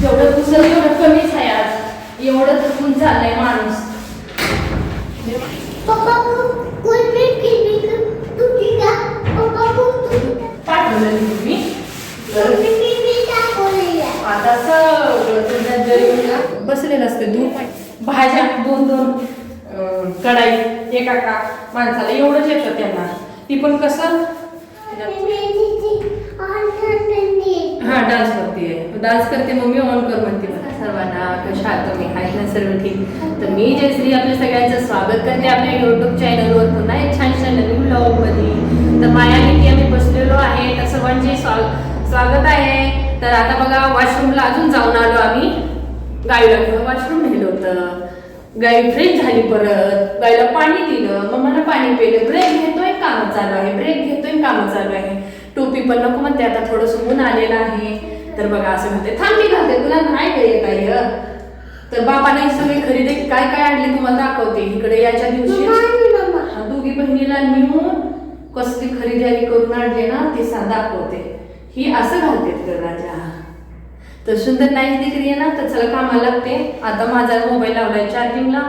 जेवढं पुसलं एवढं कमीच आहे आज. एवढं थकून चाललंय माणूस. पाठवलं मी आता सगळं बसलेलं असतं धूप भाज्या दोन दोन कढाई एका का माणसाला एवढंच येतं त्यांना. ती पण कसं? हा डान्स करते डान्स करते मम्मी ऑन कर म्हणते. मला सर्वांना कशा आहात तुम्ही? आहेत ना सर्व ठीक? तर मी जयश्री आपल्या सगळ्यांचं स्वागत करते आपल्या युट्यूब चॅनलवर पुन्हा एक छान छान नवीन ब्लॉगमध्ये तर माया मायालिकी आम्ही बसलेलो आहे तर सर्वांचे स्वा- स्वागत आहे. तर आता बघा वॉशरूमला अजून जाऊन आलो आम्ही. गाईला घेऊन वॉशरूम नेलं होतं. गाई फ्रेश झाली परत. गाईला पाणी दिलं. मग पाणी पिलं ब्रेक घेतोय कामं चालू आहे. ब्रेक घेतोय कामं चालू आहे. टोपी पण नको म्हणते आता थोडस ऊन आलेलं आहे. तर बघा असं म्हणते थांब मी घालते तुला नाही काय काय तर बाबाने ही सगळी खरेदी काय काय आणली तुम्हाला दाखवते. इकडे याच्या दिवशी हा दोघी बहिणीला नेऊन कसली खरेदी करून आणले ना ते दाखवते. ही असं घालते तर राजा. तर सुंदर नाईक दिकरी आहे ना तर चला कामाला लागते. आता माझा मोबाईल लावलाय चार्जिंगला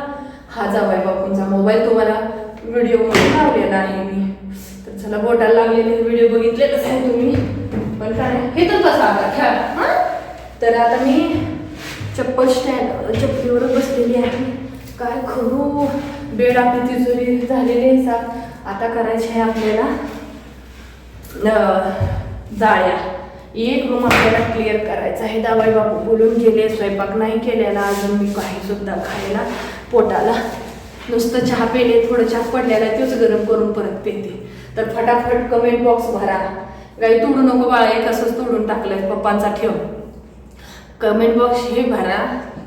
हा जावाय बापूंचा मोबाईल तुम्हाला व्हिडिओमध्ये लावलेला आहे मी. त्याला बोटाला लागलेले व्हिडिओ बघितलेलंच आहे तुम्ही. पण काय हे तर बसा आता खेळ. हां? तर आता मी चप्पल स्टँड चप्पलीवर बसलेली आहे. काय खरू बेड आपली तिजोरी झालेली आहे साफ आता करायची आहे आपल्याला जाळ्या. एक रूम आपल्याला क्लिअर करायचा आहे. दावाई बाबू बोलून गेले स्वयंपाक नाही केलेला अजून मी काही सुद्धा खायला पोटाला. नुसतं चहा पेले थोडं चहा पडलेला आहे तोच गरम करून परत पेते. तर फटाफट कमेंट बॉक्स भरा. काही तोडू नको बाळा एक असंच तोडून टाकलंय पप्पांचा ठेव. कमेंट बॉक्स हे भरा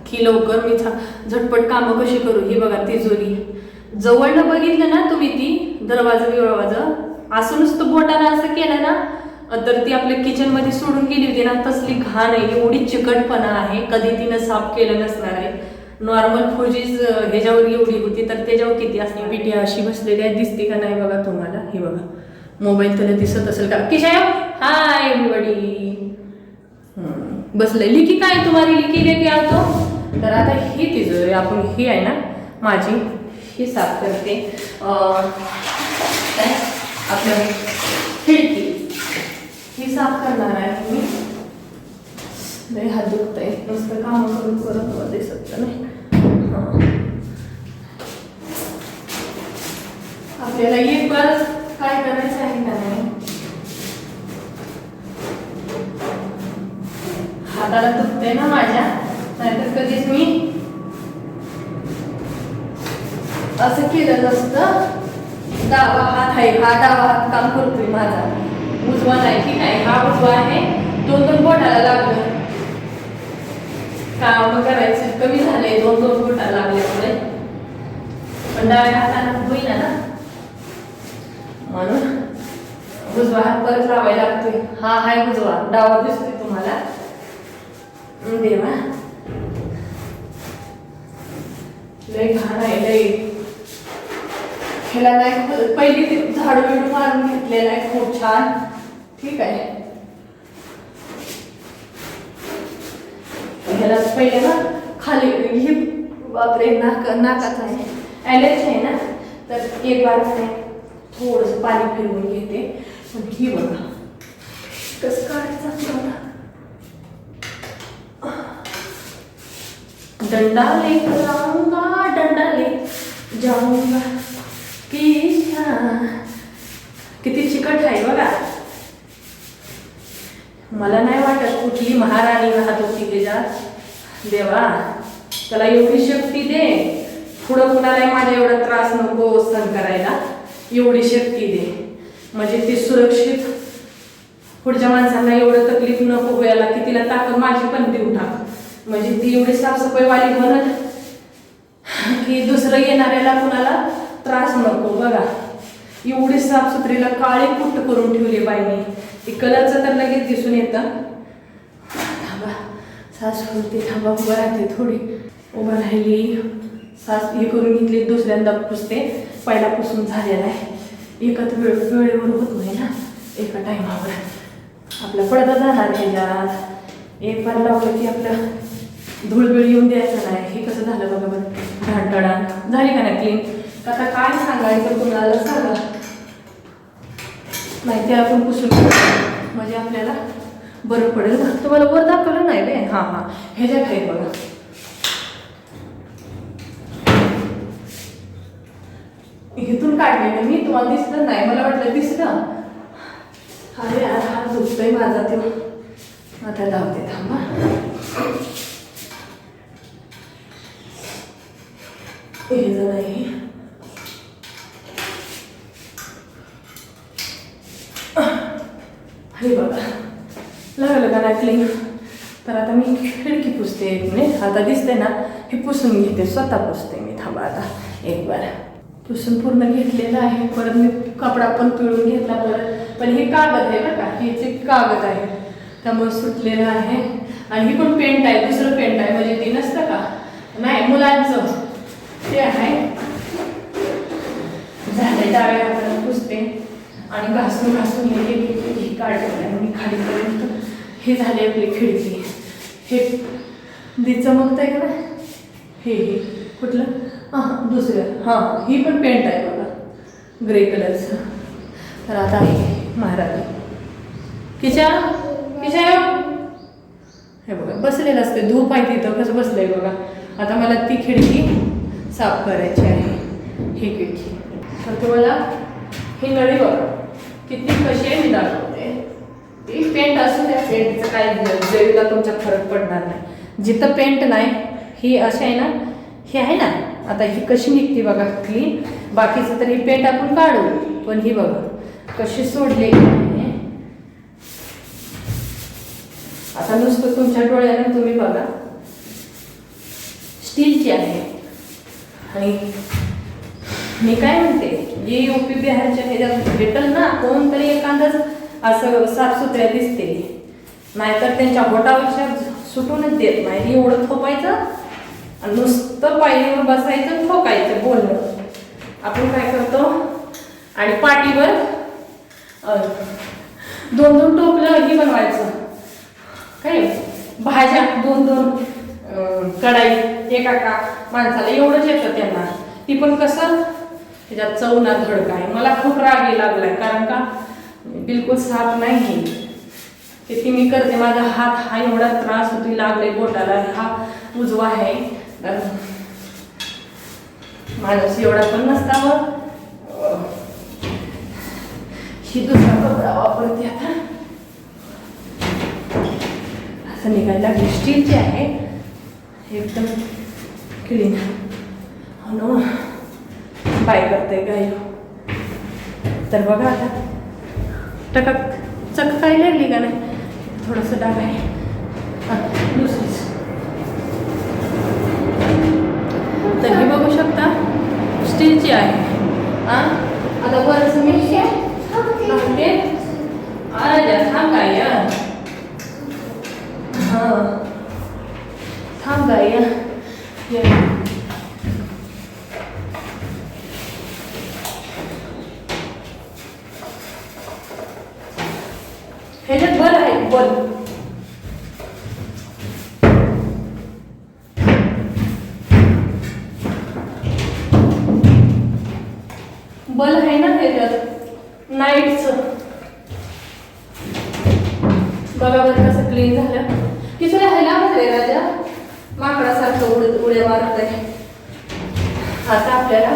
की लवकर मी झटपट कामं कशी करू ही बघा तिजोरी. जवळनं बघितलं ना तुम्ही ती दरवाजा बिरवाजा असं नुसतं बोटाला असं केलं ना तर ती आपल्या किचनमध्ये सोडून गेली होती ना तसली घाण आहे एवढी चिकटपणा आहे कधी तिनं साफ केलं नसणार आहे. नॉर्मल फौजीज ह्याच्यावर एवढी होती तर त्याच्यावर किती असते पिटी अशी बसलेली आहे दिसते का नाही बघा तुम्हाला? हे बघा. मोबाईल त्याला दिसत असेल का? किशा हाय एव्हरीबडी बसलं लिखी लिकी काय तुम्हाला? लिखी लेखी आलतो तर आता ही तिजोरी आपण ही आहे ना माझी. ही साफ करते. काय? आपलं खिडकी. ही साफ करणार आहे मी. हात दुखत आहे नुसतं काम करून करत दिसत नाही. आपल्याला एक बस काय करायचं आहे का नाही? हाताला दुखते ना माझ्या नाहीतर कधीच मी असं केलं नसतं. डावा हात आहे हा डावा हात काम करतोय माझा. उजवा नाही ठीक आहे हा उजवा आहे. दोन दोन बोटाला लागलं. काम करायचं कमी झालंय दोन दोन बोटाला लागल्यामुळे. पण डाव्या हाताला होईना ना? म्हणून उजवा हात परत लावायला लागतोय. हा हाय उजवा डावा दिसतोय तुम्हाला. देवा लय घाण आहे लय. ह्याला नाही पहिली ते झाडू बिडू मारून घेतलेलं आहे खूप छान. ठीक आहे. ह्याला पहिले ना खाली ही बापरे नाक नाकाच आहे. ॲलर्जी आहे ना? तर एक बार नाही थोडंसं पाणी फिरवून घेते. पण ही बघा. कसं काढायचं डंडा लेकर आऊंगा डंडा ले जाऊंगा. किशा किती चिकट आहे बघा. मला नाही वाटत कुठली महाराणी राहत होती त्याच्यात देवा त्याला एवढी शक्ती दे. पुढं कुणालाही माझ्या एवढा त्रास नको सहन करायला. एवढी शक्ती दे. म्हणजे ती सुरक्षित पुढच्या माणसांना एवढं तकलीफ नको व्हायला की तिला ताकद माझी पण देऊ टाक. म्हणजे ती एवढी साफसफाईवाली म्हणत की दुसरं येणाऱ्याला कुणाला त्रास नको बघा. एवढी साफसुथरीला काळी कुट्ट करून ठेवली बाईने. ती कलरचं तर लगेच दिसून येतं. थांबा. सासू ती थांबा उभं राहते थोडी. उभं राहिली. सास हे करून घेतली दुसऱ्यांदा पुसते. पहिला पुसून झालेला आहे. एकच वेळ वेळेवर होत नाही ना. एका टायमावर. आपला पडदा जाणार ह्याच्यात एक बार लावलं की आपलं धुळबिळ येऊन द्यायचं नाही. हे कसं झालं बघा बरं. ढाणटडा झाली का नाही क्लीन आता काय सांगायचं तुम्हाला सांगा? माहिती आपण पुसून घेऊ. म्हणजे आपल्याला बरं पडेल ना. तुम्हाला वर दाखवलं नाही बे हां हां. ह्याच्यात आहे बघा. इथून काढलेलं. मी तुम्हाला दिसलं नाही. मला वाटलं दिसलं. अरे यार हा दुखतोय माझा ते. आता धावते थांबा. हे नाही अरे बघा लागलं का नाही तर आता मी खिडकी पुसते एक मिनिट आता दिसते ना हे पुसून घेते. स्वतः पुसते मी. थांबा आता. एक बार. पुसून पूर्ण घेतलेलं आहे. परत मी कपडा पण पिळून घेतला परत. पण हे कागद आहे बरं का? हे जे कागद आहे त्यामुळे सुटलेलं आहे. आणि ही पण पेंट आहे दुसरं पेंट आहे. म्हणजे ती नसतं का? नाही मुलांचं. ते आहे. झाले डाव्या हाताला पुसते. आणि घासून घासून हे हे- हे- काढलेलं आहे मी खालीपर्यंत हे झाले आपली खिडकी. हे दिचं मग आहे का हे हे. कुठलं? हां दुसरं. हां ही पण पेंट आहे बघा. ग्रे कलरचं तर आता आहे महाराज किचा किचा हे बघा बसलेलं असते. धूप आहे तिथं. कसं बसलंय बघा. आता मला ती खिडकी साफ करायची आहे. ही खिडकी. तर तुम्हाला ही नळी बघा. किती कशी आहे मी दाखवते. ती पेंट असू द्या. पेंटचं काय जरीला तुमच्या फरक पडणार नाही. जिथं पेंट नाही ही अशी आहे ना हे आहे ना? आता ही कशी निघते बघा क्लीन बाकीचं तर हे पेंट आपण काढू. पण ही बघा कशी सोडलेली आता नुसतं तुमच्या डोळ्यानं तुम्ही बघा. स्टीलची आहे. आणि मी काय म्हणते जे युपी बिहारच्या ह्याच्यात भेटल ना कोणतरी एखादंच असं साफसुथऱ्या दिसते नाहीतर त्यांच्या बोटापेक्षा सुटूनच देत नाही. एवढं थोपायचं आणि नुसतं पायरीवर बसायचं ठोकायचं बोलणं. आपण काय करतो? आणि पाठीवर दोन दोन टोपलं ही बनवायचं. काय? भाज्या दोन दोन कढाई एका का माणसाला एवढंच येतं त्यांना. ती पण कसं? त्याच्यात चवना धडक आहे मला खूप राग लागलाय कारण का? बिलकुल साफ नाही किती मी करते माझा हात हा एवढा त्रास होती लागले बोटाला. हा उजवा आहे. तर माणूस एवढा पण नसतावर ही दुसरा कपडा वापरते आता. असं निघायला लागली स्टीलची आहे. एकदम क्लीन हो ना. बाय करते गाय तर बघा आता. टकक चक काय लागली का नाही? थोडंसं डाग आहे. दुसरीच. तर ही बघू शकता. स्टीलची आहे. हा? आता बरंच उड्या मारत आहे आता आपल्याला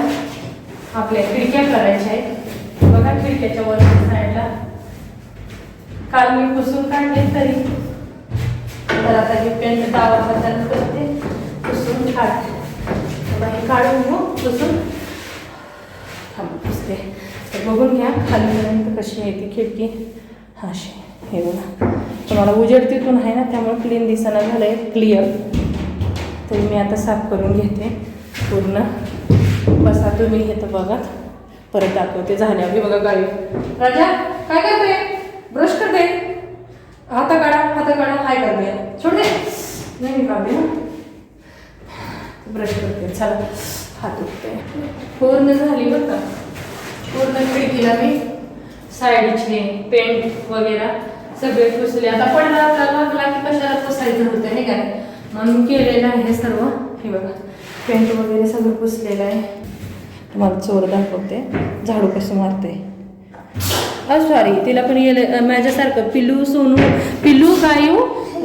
आपल्या खिडक्या करायच्या आहेत. बघा खिडक्याच्या वर साईडला काल मी पुसून काढले तरी. तर आता हे पेंट दावा बदल करते. पुसून काढते तेव्हा काढून घेऊ पुसून. थांब पुसते. तर बघून घ्या खालीपर्यंत कशी आहे ती खिडकी. हा अशी. हे बघा. तुम्हाला उजेड तिथून आहे ना त्यामुळे क्लीन दिसायला झालं आहे क्लिअर तरी मी आता साफ करून घेते. पूर्ण. बसा तुम्ही हे तर बघा. परत दाखवते झाल्या हे बघा गाडी. राजा काय करते? ब्रश करते? हाता काढा हाता काढा हाय करते. छोड नाही मी काढते ना. ब्रश करते. चला. हात उठते. पूर्ण झाली बरं का. पूर्ण खिडकीला मी साईडचे पेंट वगैरे सगळे पुसले. आता पडला आपला लागला की कशाला पुसायचं होतं नाही काय? म्हणून केलेलं आहे सर्व. हे बघा पेंट वगैरे सगळं पुसलेलं आहे. तुम्हाला चोर दाखवते. झाडू कसं मारते. सॉरी तिला पण गेलं माझ्यासारखं पिल्लू सोनू पिल्लू गायू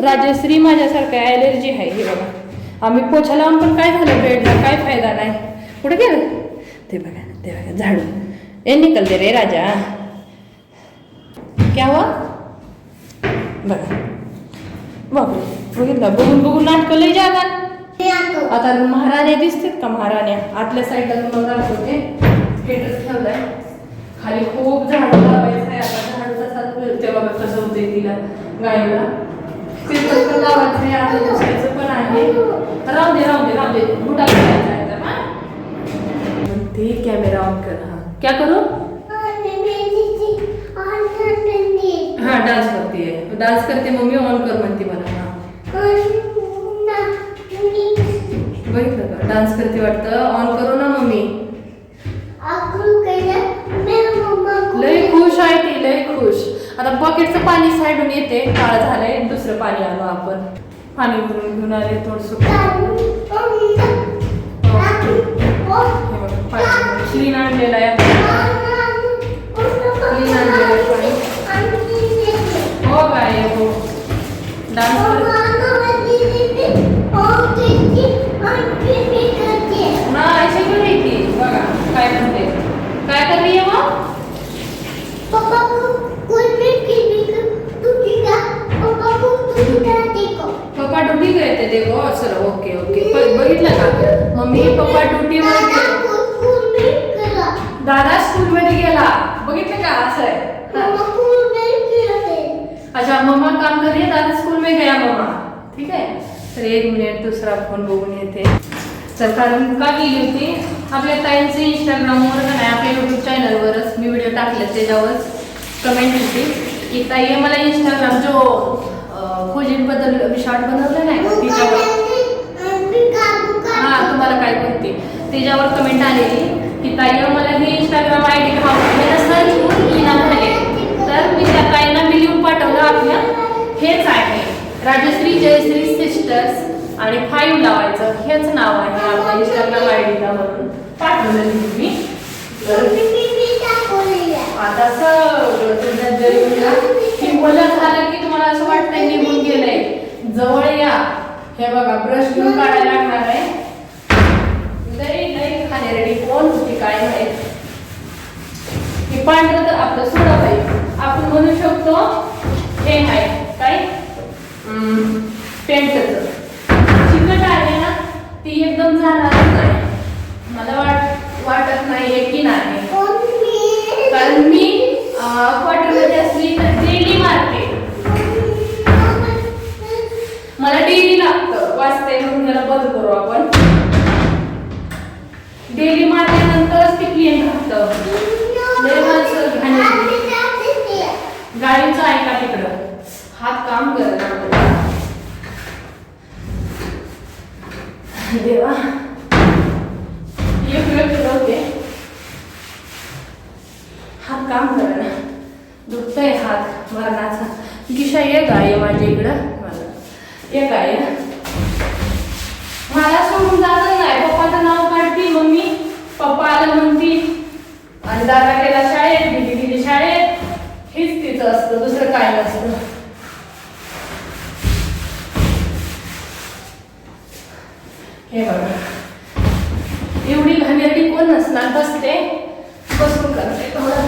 राजश्री माझ्यासारखं ॲलर्जी आहे. हे बघा आम्ही पोछा लावून पण काय झालं बेडला काय फायदा नाही. कुठे गेलं? ते बघा ते बघा झाडू. ए निकल दे रे राजा. क्या हुआ? बघा. बापरे. बघितलं बघून बघून नाटकं लई जागा आता महाराण्या दिसतात का महाराण्या आतल्या साईडला तुम्हाला दाखवते स्टेटस ठेवलाय. खाली खूप झाडं लावायचं आहे. आता झाड तसाच तेव्हा बघा कसं होते तिला गायला. पेपर पण लावायचं आहे आता दुसऱ्याचं पण आहे. राहू दे राहू दे राहू दे. बुटा करायचा आहे तर? ते कॅमेरा ऑन कर. हा क्या करू? हा डान्स करते डान्स करते मम्मी ऑन कर म्हणते. साईडून येते काळ झालंय दुसरं पाणी आणू आपण. पाणी भरून घेऊन आले थोडस. क्लीन आणलेलं आहे. हो काय हो. डान्स ना ऐसे पण आहे की बघा काय म्हणते काय करते मग पापा को कोई भी खेलने का तू ठीक है पापा को तू देखो पप्पा ड्युटी करते ते गो सर ओके ओके ब- बघितलं का मम्मी पप्पा ड्युटीवर गेले. दादा स्कूल मध्ये गेला. बघितलं का? असं आहे. अच्छा मम्मा काम करिये दादा स्कूल में गया मम्मा. ठीक आहे? तर एक मिनिट दुसरा फोन बघून येते. तर कारण का गेली होती? आपल्या ताईंचे इंस्टाग्रामवर का नाही आपल्या यूट्यूब चॅनलवरच मी व्हिडिओ टाकले त्याच्यावरच कमेंट होती. की ताई मला इंस्टाग्राम जो अं, खोजींबद्दल शॉर्ट बनवलं नाही तिच्यावर. तुम्हाला काय बोलते? तिच्यावर कमेंट आलेली की ताई मला ही इंस्टाग्राम आय डी घालून झाले. तर मी त्या ताईंना मी लिहून पाठवलं आपल्या. हेच आहे. राजश्री जयश्री सिस्टर्स आणि फाईव्ह लावायचं. हेच नाव आहे आपल्या इंस्टाग्राम आय डीला म्हणून पाठवलं मी. आता सगळं तुझ्या झालं की तुम्हाला असं वाटतंय निघून गेलंय. जवळ या. हे बघा ब्रश घेऊन काढायला लागणार आहे. लई लई खाण्यारेडी कोण होती काय माहीत हे पांढरं तर आपलं सोडा आहे आपण म्हणू शकतो हे आहे. काय? पेंटचं. चिकट आहे ना ती एकदम जाणारच नाही मला वाट वाटत नाही की नाही. कारण मी क्वार्टरमध्ये असली तर डेली मारते. मला डेली लागतं. वाचते म्हणून त्याला बंद करू आपण. डेली मारल्यानंतरच ते क्लीन राहतं. लय माणसं घाणेरडी. गाडीचं ऐका तिकडं. हात काम करत देवा. एक वेळ फिरवते हात. काम करा दुखतंय हात मरणाचा. गिशा एक आहे माझ्या इकडं. मला. एक आहे मला सोडून जातच नाही पप्पाचं नाव काढते मम्मी पप्पा आलं म्हणती आणि दादा गेला शाळेत गेली गेली शाळेत. हेच तिचं असतं दुसरं काय नसतं. हे बघा. एवढी घाणेरडी कोण नसणार? बसते. बसून करते. तुम्हाला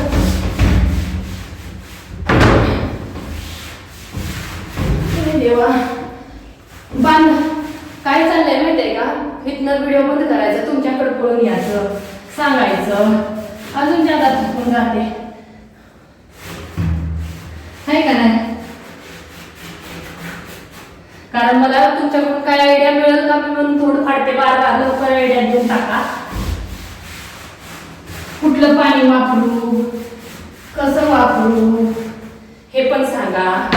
देवा. बांध. काय चाललंय माहितीये का? इथनं व्हिडिओ बंद करायचा तुमच्याकडे पळून यायचं? सांगायचं. अजून जादा थकून जाते. आहे का नाही? कारण मला तुमच्याकडून काय आयडिया मिळेल का? मी म्हणून थोडं फाडते. बार बार लवकर आयडिया देऊन टाका. कुठलं पाणी वापरू? कसं वापरू? हे पण सांगा.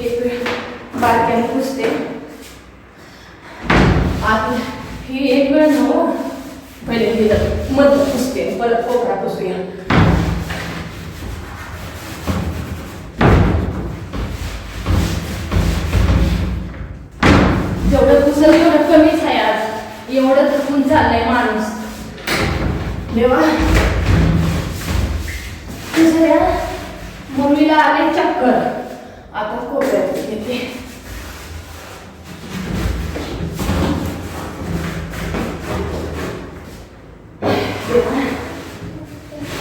एक बारक्याने पुसते. आत ही एक वेळ नको पहिले हे मधलं पुसते पुसते. परत कोपरा पुसूया जेवढं पुसल तेवढं कमीच आहे आज. एवढं थकून चाललंय माणूस. देवा. दुसऱ्या मम्मीला आले चक्कर. आता कोपऱ्यात येते.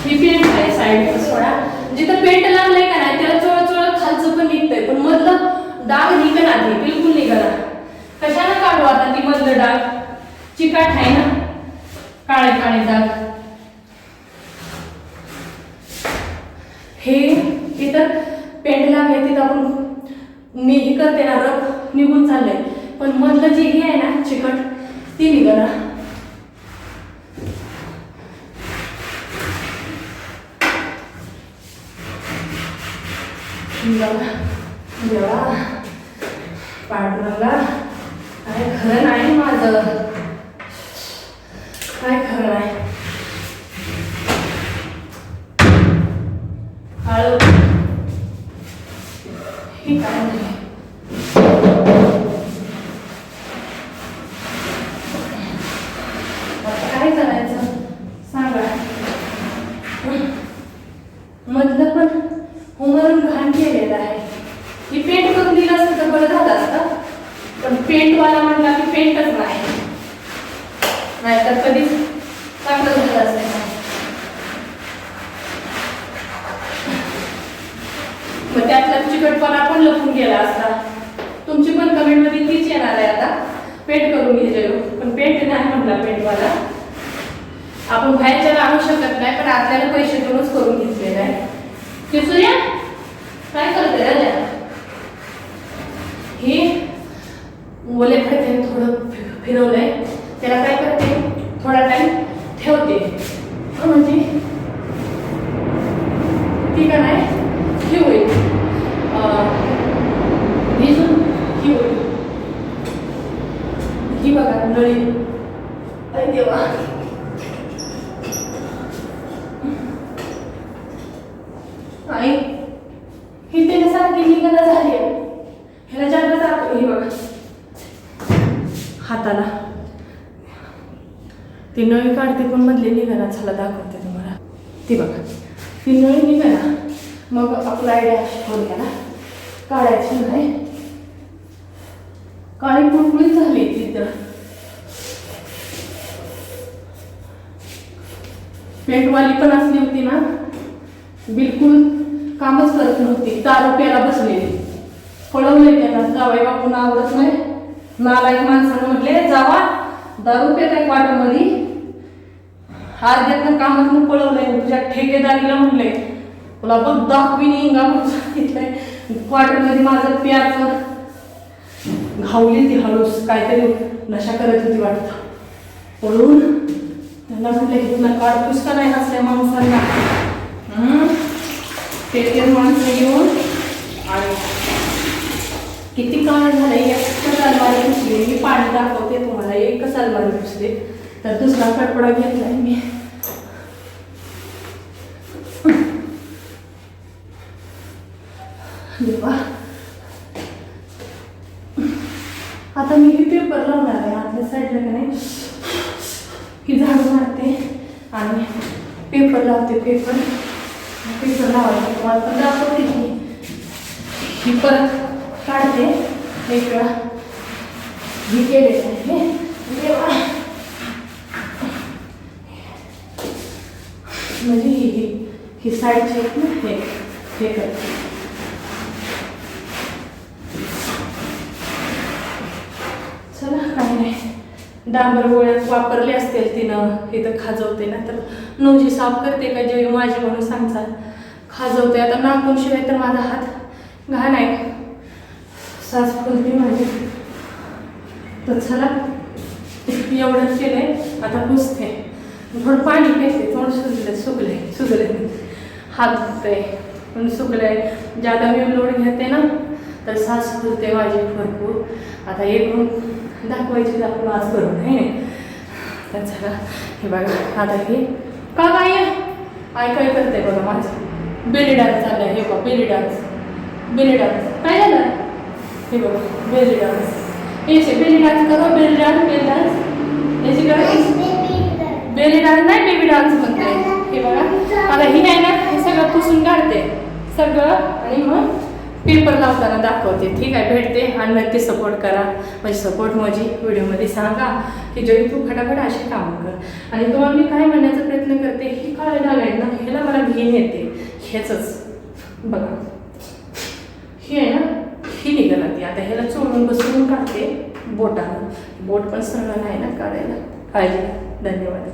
ही आहे साईड सोडा. जिथं पेंट लागलंय का नाही त्याला चोळ चोळ खालचं पण निघतंय. पण मधलं डाग निघणं आधी बिलकुल निघणार कशाला काढू आता ती मधलं डाग? चिकाट आहे ना? काळे काळे डाग. हे इथं पेंट लागले तिथं आपण मी हे करते ना रफ निघून चाललंय. पण मधलं जे हे आहे ना चिकट ती निघणार. देवा देवा काय खरं नाही माझं. काय खरं नाही हळू. ठीक आहे नाही आता काय करायचं सांगा मधलं पण उमरून घाण केलेलं आहे ही पेंट करून दिलं असतं तर बरं झालं असतं पण पेंटवाला म्हणला की पेंटच नाही नाहीतर कधीच चांगलं झालं असतं नाही. मग त्यातला चिकटपणा केला असता. तुमची पण कमेंटमध्ये तीच येणार आहे आता. पेंट करून घ्यायचे पण पेंट नाही म्हटला पेंटवाला आपण बाहेरच्याला आणू शकत नाही पण आपल्याला पैसे देऊनच करून घेतलेलं आहे. किसूया काय करते राजा हे ओले फडक्याने थोडं फिरवलंय. त्याला काय करते? थोडा टाइम ठेवते. म्हणजे? ती का नाही ही होईल अं, भिजून ही होईल ही बघा नळी अरे देवा आणि ही त्याच्यासारखी निघणं झाली आहे ह्याला जागा जातो ही बघा हाताला ती नळी काढते पण मधले निघाला चला दाखवते तुम्हाला ती बघा ती नळी निघाला मग आपला आयडिया होईल ना काढायची नाही काळी कुळकुळीत झाली तिथं पेंटवाली पण असली होती ना बिलकुल कामच करत नव्हती. तारुप्याला प्यायला बसलेली. पळवले त्यांना जावाई बापून आवडत नाही. नालायक माणसानं म्हटले जावा दारू पेत आहे क्वार्टरमध्ये. अर्ध्यातनं कामातनं पळवलंय. तुझ्या ठेकेदारीला म्हणले. तुला बघ दाखवीन इंगा म्हणून सांगितलंय. क्वार्टरमध्ये माझं प्याचं घावली ती हळूस. काहीतरी नशा करत होती वाटतं. पळून त्यांना म्हटलं की तुला काढतोस का नाही असल्या माणसांना. ते ते माणसं येऊन आणि किती काळ झालं एकच अलमारी पुसली. मी पाणी दाखवते तुम्हाला एकच अलमारी पुसली. तर दुसरा कडपडा घेतलाय मी. आता मी हे पेपर लावणार आहे आतल्या साईडला का नाही? ही झाडू मारते आणि पेपर लावते पेपर पेपर लावायचे तुम्हाला पण दाखवते की ही परत काढते. एक वेळा ही केलेलं आहे तेव्हा म्हणजे ही ही ही साईडची हे हे करते चला काही नाही डांबर गोळ्यात वापरले असतील तिनं इथं खाजवते ना तर नोजी साफ करते का जेवी माझी म्हणून सांगतात. खाजवते आता नाकून शिवाय तर माझा हात घाण आहे. सास फुलते माझी. तर चला एवढं केलंय आता पुसते. थोडं पाणी पिते थोडं सुजले सुकले सुजले हात धुते पण सुकलंय. ज्यादा मी लोड घेते ना तर सास फुलते माझी भरपूर. आता एक दाखवायची आपण आज करू नाही तर चला हे बघा आता हे का काय आहे काय करते बघा माझं? बेली डान्स चाललाय हे बघा बेली डान्स बेली डान्स काय झालं? हे बघा बेली डान्स याचे बेली डान्स करो बेली डान्स बेली डान्स याची करा बेली डान्स नाही बेबी डान्स म्हणते. हे बघा आता ही आहे ना हे सगळं पुसून काढते. सगळं आणि मग पेपर लावताना दाखवते. ठीक आहे भेटते. आणि नक्की सपोर्ट करा. म्हणजे सपोर्ट माझी व्हिडिओमध्ये सांगा की जरी तू फटाफट अशी कामं कर. आणि तुम्हाला मी काय म्हणण्याचा प्रयत्न करते हे कळायला लागेल ना ह्याला मला घेऊन येते. ह्याचंच. बघा. ही आहे ना ही निघाला ती. आता ह्याला चोळून बसवून काढते बोटाला. बोट पण सरळ नाही ना काढायला. काळजी धन्यवाद.